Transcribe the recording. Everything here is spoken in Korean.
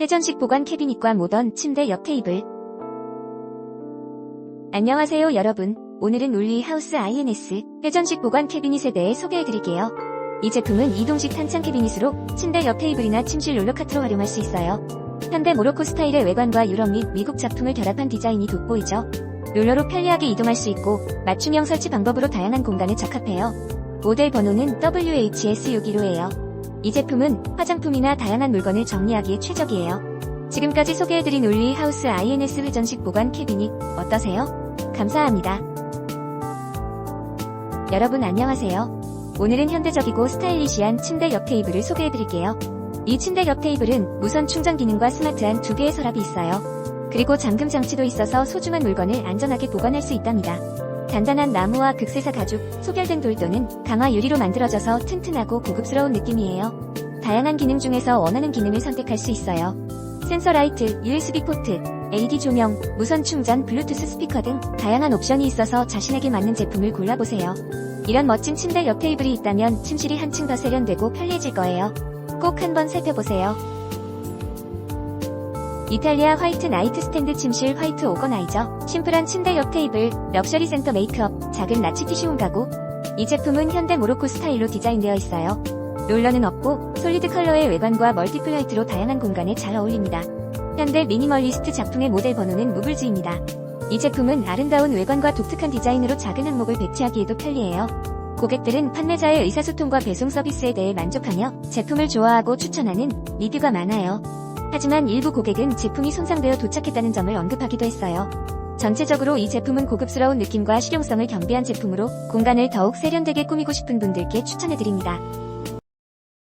회전식 보관 캐비닛과 모던 침대 옆 테이블. 안녕하세요 여러분. 오늘은 울리 하우스 INS 회전식 보관 캐비닛에 대해 소개해드릴게요. 이 제품은 이동식 탄창 캐비닛으로 침대 옆 테이블이나 침실 롤러카트로 활용할 수 있어요. 현대 모로코 스타일의 외관과 유럽 및 미국 작품을 결합한 디자인이 돋보이죠. 롤러로 편리하게 이동할 수 있고 맞춤형 설치 방법으로 다양한 공간에 적합해요. 모델 번호는 WHS615예요. 이 제품은 화장품이나 다양한 물건을 정리하기에 최적이에요. 지금까지 소개해드린 울리 하우스 INS 회전식 보관 캐비닛 어떠세요? 감사합니다. 여러분 안녕하세요. 오늘은 현대적이고 스타일리시한 침대 옆 테이블을 소개해드릴게요. 이 침대 옆 테이블은 무선 충전 기능과 스마트한 두 개의 서랍이 있어요. 그리고 잠금 장치도 있어서 소중한 물건을 안전하게 보관할 수 있답니다. 단단한 나무와 극세사 가죽, 소결된 돌도는 강화 유리로 만들어져서 튼튼하고 고급스러운 느낌이에요. 다양한 기능 중에서 원하는 기능을 선택할 수 있어요. 센서 라이트, USB 포트, LED 조명, 무선 충전, 블루투스 스피커 등 다양한 옵션이 있어서 자신에게 맞는 제품을 골라보세요. 이런 멋진 침대 옆 테이블이 있다면 침실이 한층 더 세련되고 편리해질 거예요. 꼭 한번 살펴보세요. 이탈리아 화이트 나이트 스탠드 침실 화이트 오거나이저 심플한 침대 옆 테이블 럭셔리 센터 메이크업 작은 나치 티슈 가구. 이 제품은 현대 모로코 스타일로 디자인되어 있어요. 롤러는 없고 솔리드 컬러의 외관과 멀티플 라이트로 다양한 공간에 잘 어울립니다. 현대 미니멀리스트 작품의 모델 번호는 무블즈입니다. 이 제품은 아름다운 외관과 독특한 디자인으로 작은 항목을 배치하기에도 편리해요. 고객들은 판매자의 의사소통과 배송 서비스에 대해 만족하며 제품을 좋아하고 추천하는 리뷰가 많아요. 하지만 일부 고객은 제품이 손상되어 도착했다는 점을 언급하기도 했어요. 전체적으로 이 제품은 고급스러운 느낌과 실용성을 겸비한 제품으로 공간을 더욱 세련되게 꾸미고 싶은 분들께 추천해드립니다.